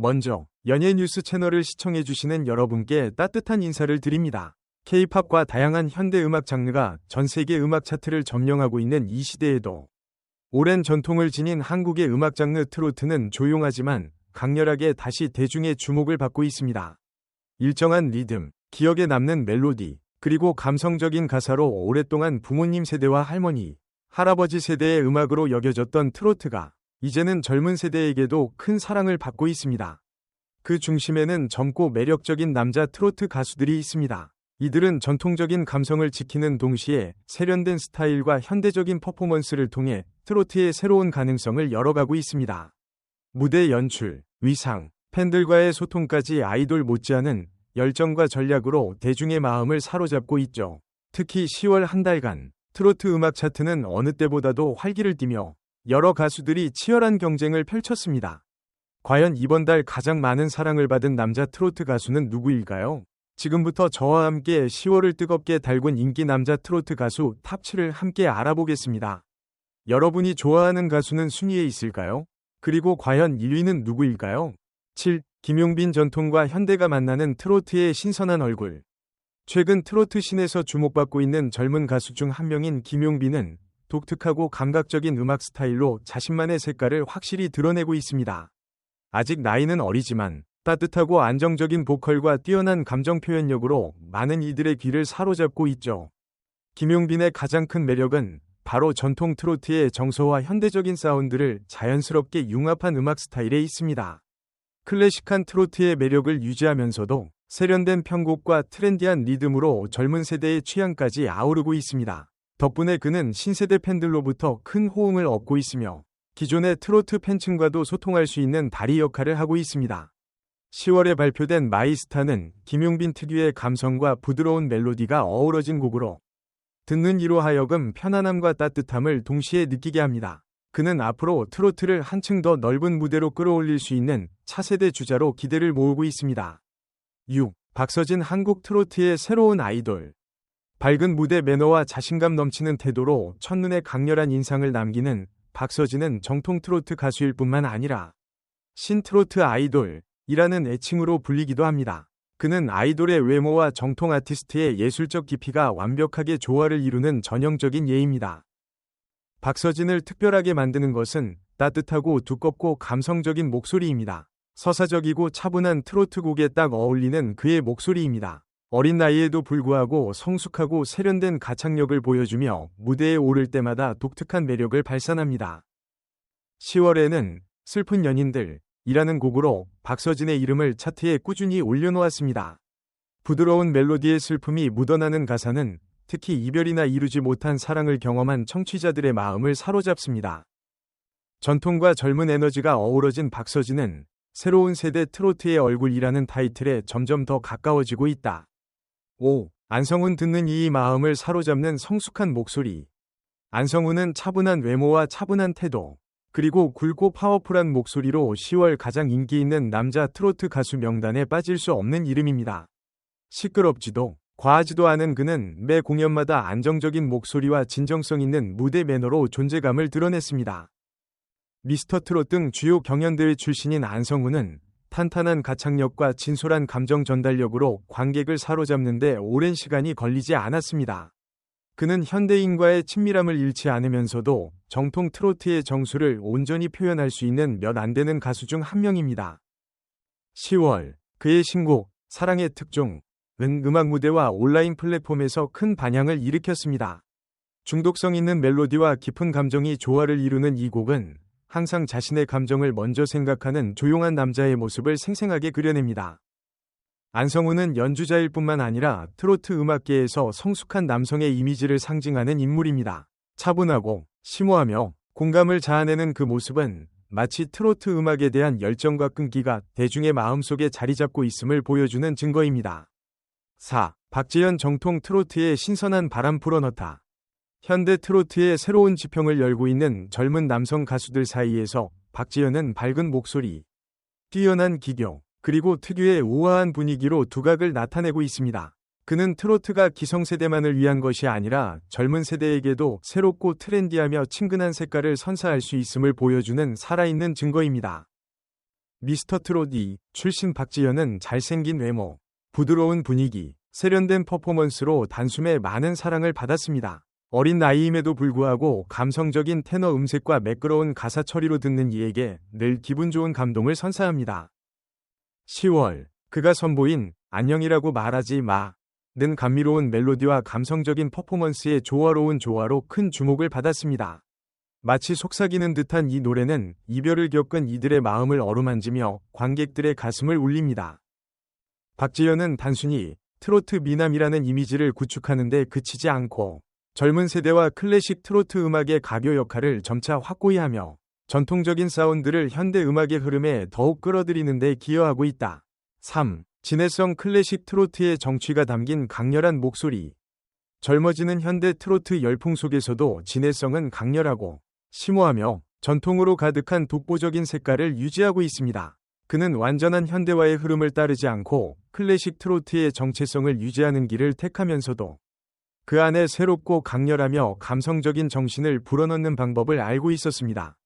먼저 연예 뉴스 채널을 시청해 주시는 여러분께 따뜻한 인사를 드립니다. K-팝과 다양한 현대 음악 장르가 전 세계 음악 차트를 점령하고 있는 이 시대에도 오랜 전통을 지닌 한국의 음악 장르 트로트는 조용하지만 강렬하게 다시 대중의 주목을 받고 있습니다. 일정한 리듬, 기억에 남는 멜로디, 그리고 감성적인 가사로 오랫동안 부모님 세대와 할머니, 할아버지 세대의 음악으로 여겨졌던 트로트가 이제는 젊은 세대에게도 큰 사랑을 받고 있습니다. 그 중심에는 젊고 매력적인 남자 트로트 가수들이 있습니다. 이들은 전통적인 감성을 지키는 동시에 세련된 스타일과 현대적인 퍼포먼스를 통해 트로트의 새로운 가능성을 열어가고 있습니다. 무대 연출, 위상, 팬들과의 소통까지 아이돌 못지않은 열정과 전략으로 대중의 마음을 사로잡고 있죠. 특히 10월 한 달간 트로트 음악 차트는 어느 때보다도 활기를 띠며 여러 가수들이 치열한 경쟁을 펼쳤습니다. 과연 이번 달 가장 많은 사랑을 받은 남자 트로트 가수는 누구일까요? 지금부터 저와 함께 10월을 뜨겁게 달군 인기 남자 트로트 가수 탑7을 함께 알아보겠습니다. 여러분이 좋아하는 가수는 순위에 있을까요? 그리고 과연 1위는 누구일까요? 7. 김용빈 전통과 현대가 만나는 트로트의 신선한 얼굴. 최근 트로트 신에서 주목받고 있는 젊은 가수 중 한 명인 김용빈은 독특하고 감각적인 음악 스타일로 자신만의 색깔을 확실히 드러내고 있습니다. 아직 나이는 어리지만 따뜻하고 안정적인 보컬과 뛰어난 감정 표현력으로 많은 이들의 귀를 사로잡고 있죠. 김용빈의 가장 큰 매력은 바로 전통 트로트의 정서와 현대적인 사운드를 자연스럽게 융합한 음악 스타일에 있습니다. 클래식한 트로트의 매력을 유지하면서도 세련된 편곡과 트렌디한 리듬으로 젊은 세대의 취향까지 아우르고 있습니다. 덕분에 그는 신세대 팬들로부터 큰 호응을 얻고 있으며 기존의 트로트 팬층과도 소통할 수 있는 다리 역할을 하고 있습니다. 10월에 발표된 마이스타는 김용빈 특유의 감성과 부드러운 멜로디가 어우러진 곡으로 듣는 이로 하여금 편안함과 따뜻함을 동시에 느끼게 합니다. 그는 앞으로 트로트를 한층 더 넓은 무대로 끌어올릴 수 있는 차세대 주자로 기대를 모으고 있습니다. 6. 박서진 한국 트로트의 새로운 아이돌 밝은 무대 매너와 자신감 넘치는 태도로 첫눈에 강렬한 인상을 남기는 박서진은 정통 트로트 가수일 뿐만 아니라 신트로트 아이돌이라는 애칭으로 불리기도 합니다. 그는 아이돌의 외모와 정통 아티스트의 예술적 깊이가 완벽하게 조화를 이루는 전형적인 예입니다. 박서진을 특별하게 만드는 것은 따뜻하고 두껍고 감성적인 목소리입니다. 서사적이고 차분한 트로트 곡에 딱 어울리는 그의 목소리입니다. 어린 나이에도 불구하고 성숙하고 세련된 가창력을 보여주며 무대에 오를 때마다 독특한 매력을 발산합니다. 10월에는 슬픈 연인들 이라는 곡으로 박서진의 이름을 차트에 꾸준히 올려놓았습니다. 부드러운 멜로디의 슬픔이 묻어나는 가사는 특히 이별이나 이루지 못한 사랑을 경험한 청취자들의 마음을 사로잡습니다. 전통과 젊은 에너지가 어우러진 박서진은 새로운 세대 트로트의 얼굴이라는 타이틀에 점점 더 가까워지고 있다. 5. 안성훈 듣는 이 마음을 사로잡는 성숙한 목소리. 안성훈은 차분한 외모와 차분한 태도, 그리고 굵고 파워풀한 목소리로 10월 가장 인기 있는 남자 트로트 가수 명단에 빠질 수 없는 이름입니다. 시끄럽지도 과하지도 않은 그는 매 공연마다 안정적인 목소리와 진정성 있는 무대 매너로 존재감을 드러냈습니다. 미스터 트롯 등 주요 경연대회 출신인 안성훈은 탄탄한 가창력과 진솔한 감정 전달력으로 관객을 사로잡는데 오랜 시간이 걸리지 않았습니다. 그는 현대인과의 친밀함을 잃지 않으면서도 정통 트로트의 정수를 온전히 표현할 수 있는 몇 안 되는 가수 중 한 명입니다. 10월 그의 신곡 사랑의 특종 은 음악 무대와 온라인 플랫폼에서 큰 반향을 일으켰습니다. 중독성 있는 멜로디와 깊은 감정이 조화를 이루는 이 곡은 항상 자신의 감정을 먼저 생각하는 조용한 남자의 모습을 생생하게 그려냅니다. 안성우는 연주자일 뿐만 아니라 트로트 음악계에서 성숙한 남성의 이미지를 상징하는 인물입니다. 차분하고 심오하며 공감을 자아내는 그 모습은 마치 트로트 음악에 대한 열정과 끈기가 대중의 마음속에 자리 잡고 있음을 보여주는 증거입니다. 4. 박지현 정통 트로트의 신선한 바람 불어넣다. 현대 트로트의 새로운 지평을 열고 있는 젊은 남성 가수들 사이에서 박지현은 밝은 목소리, 뛰어난 기교, 그리고 특유의 우아한 분위기로 두각을 나타내고 있습니다. 그는 트로트가 기성세대만을 위한 것이 아니라 젊은 세대에게도 새롭고 트렌디하며 친근한 색깔을 선사할 수 있음을 보여주는 살아있는 증거입니다. 미스터 2 출신 박지현은 잘생긴 외모, 부드러운 분위기, 세련된 퍼포먼스로 단숨에 많은 사랑을 받았습니다. 어린 나이임에도 불구하고 감성적인 테너 음색과 매끄러운 가사 처리로 듣는 이에게 늘 기분 좋은 감동을 선사합니다. 10월 그가 선보인 안녕이라고 말하지 마. 는 감미로운 멜로디와 감성적인 퍼포먼스의 조화로운 조화로 큰 주목을 받았습니다. 마치 속삭이는 듯한 이 노래는 이별을 겪은 이들의 마음을 어루만지며 관객들의 가슴을 울립니다. 박지현은 단순히 트로트 미남이라는 이미지를 구축하는데 그치지 않고 젊은 세대와 클래식 트로트 음악의 가교 역할을 점차 확고히 하며 전통적인 사운드를 현대 음악의 흐름에 더욱 끌어들이는 데 기여하고 있다. 3. 진해성 클래식 트로트의 정취가 담긴 강렬한 목소리. 젊어지는 현대 트로트 열풍 속에서도 진해성은 강렬하고 심오하며 전통으로 가득한 독보적인 색깔을 유지하고 있습니다. 그는 완전한 현대화의 흐름을 따르지 않고 클래식 트로트의 정체성을 유지하는 길을 택하면서도 그 안에 새롭고 강렬하며 감성적인 정신을 불어넣는 방법을 알고 있었습니다.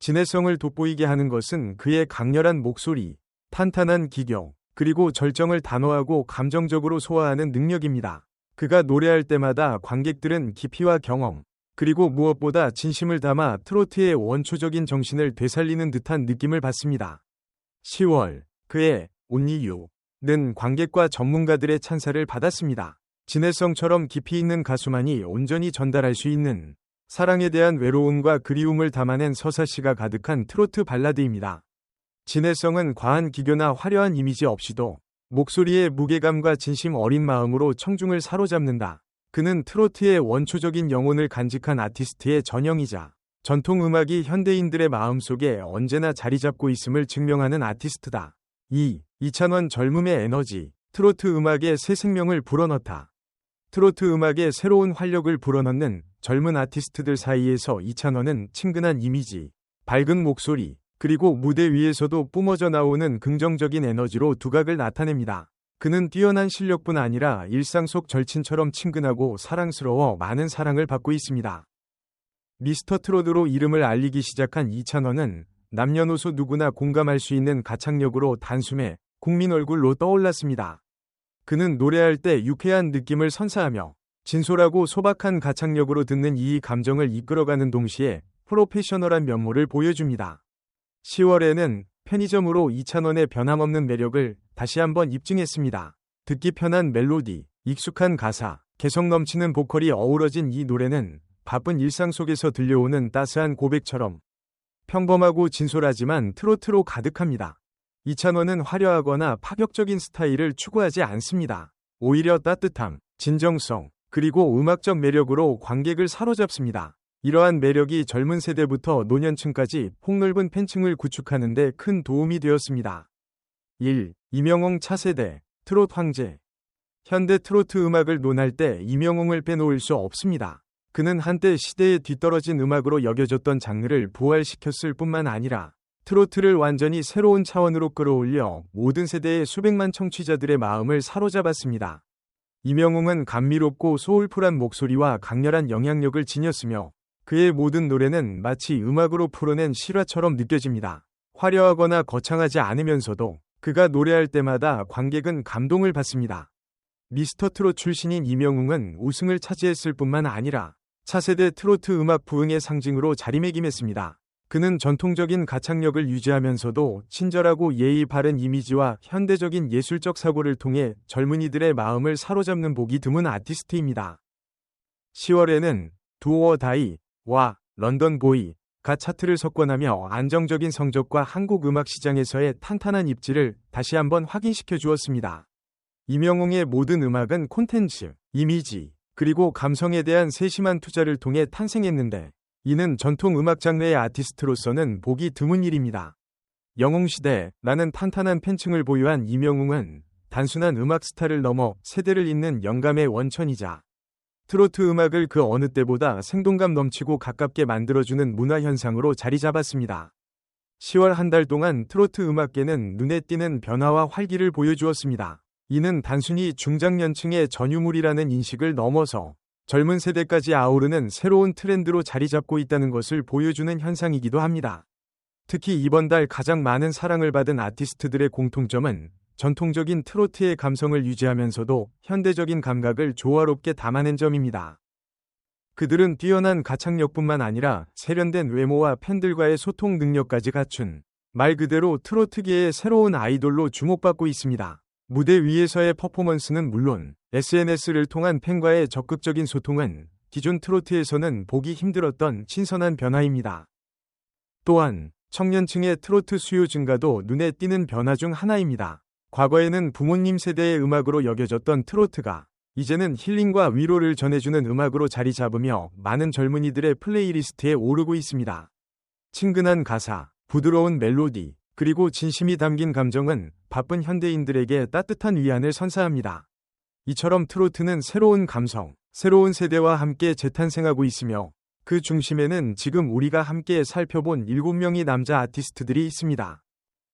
진해성을 돋보이게 하는 것은 그의 강렬한 목소리, 탄탄한 기교, 그리고 절정을 단호하고 감정적으로 소화하는 능력입니다. 그가 노래할 때마다 관객들은 깊이와 경험, 그리고 무엇보다 진심을 담아 트로트의 원초적인 정신을 되살리는 듯한 느낌을 받습니다. 10월, 그의 온리유는 관객과 전문가들의 찬사를 받았습니다. 진해성처럼 깊이 있는 가수만이 온전히 전달할 수 있는 사랑에 대한 외로움과 그리움을 담아낸 서사 시가 가득한 트로트 발라드입니다. 진해성은 과한 기교나 화려한 이미지 없이도 목소리의 무게감과 진심 어린 마음으로 청중을 사로잡는다. 그는 트로트의 원초적인 영혼을 간직한 아티스트의 전형이자 전통 음악이 현대인들의 마음속에 언제나 자리 잡고 있음을 증명하는 아티스트다. 2. 이찬원 젊음의 에너지, 트로트 음악에 새 생명을 불어넣다. 트로트 음악에 새로운 활력을 불어넣는 젊은 아티스트들 사이에서 이찬원은 친근한 이미지, 밝은 목소리, 그리고 무대 위에서도 뿜어져 나오는 긍정적인 에너지로 두각을 나타냅니다. 그는 뛰어난 실력뿐 아니라 일상 속 절친처럼 친근하고 사랑스러워 많은 사랑을 받고 있습니다. 미스터 트로드로 이름을 알리기 시작한 이찬원은 남녀노소 누구나 공감할 수 있는 가창력으로 단숨에 국민 얼굴로 떠올랐습니다. 그는 노래할 때 유쾌한 느낌을 선사하며 진솔하고 소박한 가창력으로 듣는 이 감정을 이끌어가는 동시에 프로페셔널한 면모를 보여줍니다. 10월에는 편의점으로 이찬원의 변함없는 매력을 다시 한번 입증했습니다. 듣기 편한 멜로디, 익숙한 가사, 개성 넘치는 보컬이 어우러진 이 노래는 바쁜 일상 속에서 들려오는 따스한 고백처럼 평범하고 진솔하지만 트로트로 가득합니다. 이찬원은 화려하거나 파격적인 스타일을 추구하지 않습니다. 오히려 따뜻함, 진정성, 그리고 음악적 매력으로 관객을 사로잡습니다. 이러한 매력이 젊은 세대부터 노년층까지 폭넓은 팬층을 구축하는 데 큰 도움이 되었습니다. 1. 이명홍 차세대, 트롯 황제. 현대 트로트 음악을 논할 때 이명홍을 빼놓을 수 없습니다. 그는 한때 시대에 뒤떨어진 음악으로 여겨졌던 장르를 부활시켰을 뿐만 아니라 트로트를 완전히 새로운 차원으로 끌어올려 모든 세대의 수백만 청취자들의 마음을 사로잡았습니다. 이명웅은 감미롭고 소울풀한 목소리와 강렬한 영향력을 지녔으며 그의 모든 노래는 마치 음악으로 풀어낸 실화처럼 느껴집니다. 화려하거나 거창하지 않으면서도 그가 노래할 때마다 관객은 감동을 받습니다. 미스터 트롯 출신인 이명웅은 우승을 차지했을 뿐만 아니라 차세대 트로트 음악 부흥의 상징으로 자리매김했습니다. 그는 전통적인 가창력을 유지하면서도 친절하고 예의 바른 이미지와 현대적인 예술적 사고를 통해 젊은이들의 마음을 사로잡는 복이 드문 아티스트입니다. 10월에는 두어 다이, 와 런던 보이가 차트를 석권하며 안정적인 성적과 한국 음악 시장에서의 탄탄한 입지를 다시 한번 확인시켜 주었습니다. 이명웅의 모든 음악은 콘텐츠, 이미지, 그리고 감성에 대한 세심한 투자를 통해 탄생했는데 이는 전통 음악 장르의 아티스트로서는 보기 드문 일입니다. 영웅시대 라는 탄탄한 팬층을 보유한 이명웅은 단순한 음악 스타를 넘어 세대를 잇는 영감의 원천이자 트로트 음악을 그 어느 때보다 생동감 넘치고 가깝게 만들어주는 문화현상으로 자리 잡았습니다. 10월 한 달 동안 트로트 음악계는 눈에 띄는 변화와 활기를 보여주었습니다. 이는 단순히 중장년층의 전유물이라는 인식을 넘어서 젊은 세대까지 아우르는 새로운 트렌드로 자리 잡고 있다는 것을 보여주는 현상이기도 합니다. 특히 이번 달 가장 많은 사랑을 받은 아티스트들의 공통점은 전통적인 트로트의 감성을 유지하면서도 현대적인 감각을 조화롭게 담아낸 점입니다. 그들은 뛰어난 가창력뿐만 아니라 세련된 외모와 팬들과의 소통 능력까지 갖춘 말 그대로 트로트계의 새로운 아이돌로 주목받고 있습니다. 무대 위에서의 퍼포먼스는 물론 SNS를 통한 팬과의 적극적인 소통은 기존 트로트에서는 보기 힘들었던 신선한 변화입니다. 또한 청년층의 트로트 수요 증가도 눈에 띄는 변화 중 하나입니다. 과거에는 부모님 세대의 음악으로 여겨졌던 트로트가 이제는 힐링과 위로를 전해주는 음악으로 자리 잡으며 많은 젊은이들의 플레이리스트에 오르고 있습니다. 친근한 가사, 부드러운 멜로디, 그리고 진심이 담긴 감정은 바쁜 현대인들에게 따뜻한 위안을 선사합니다. 이처럼 트로트는 새로운 감성, 새로운 세대와 함께 재탄생하고 있으며 그 중심에는 지금 우리가 함께 살펴본 7명의 남자 아티스트들이 있습니다.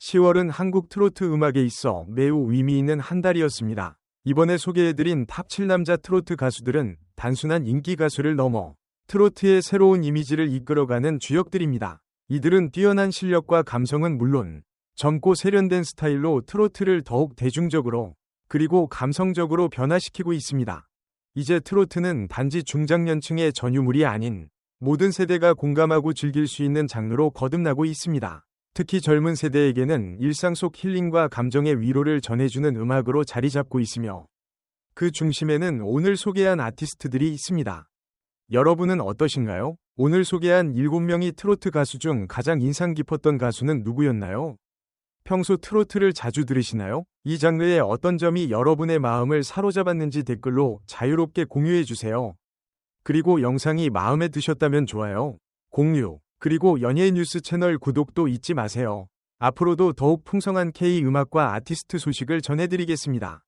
10월은 한국 트로트 음악에 있어 매우 의미 있는 한 달이었습니다. 이번에 소개해드린 탑 7 남자 트로트 가수들은 단순한 인기 가수를 넘어 트로트의 새로운 이미지를 이끌어가는 주역들입니다. 이들은 뛰어난 실력과 감성은 물론 젊고 세련된 스타일로 트로트를 더욱 대중적으로 그리고 감성적으로 변화시키고 있습니다. 이제 트로트는 단지 중장년층의 전유물이 아닌 모든 세대가 공감하고 즐길 수 있는 장르로 거듭나고 있습니다. 특히 젊은 세대에게는 일상 속 힐링과 감정의 위로를 전해주는 음악으로 자리 잡고 있으며 그 중심에는 오늘 소개한 아티스트들이 있습니다. 여러분은 어떠신가요? 오늘 소개한 7명의 트로트 가수 중 가장 인상 깊었던 가수는 누구였나요? 평소 트로트를 자주 들으시나요? 이 장르의 어떤 점이 여러분의 마음을 사로잡았는지 댓글로 자유롭게 공유해 주세요. 그리고 영상이 마음에 드셨다면 좋아요, 공유, 그리고 연예 뉴스 채널 구독도 잊지 마세요. 앞으로도 더욱 풍성한 K 음악과 아티스트 소식을 전해드리겠습니다.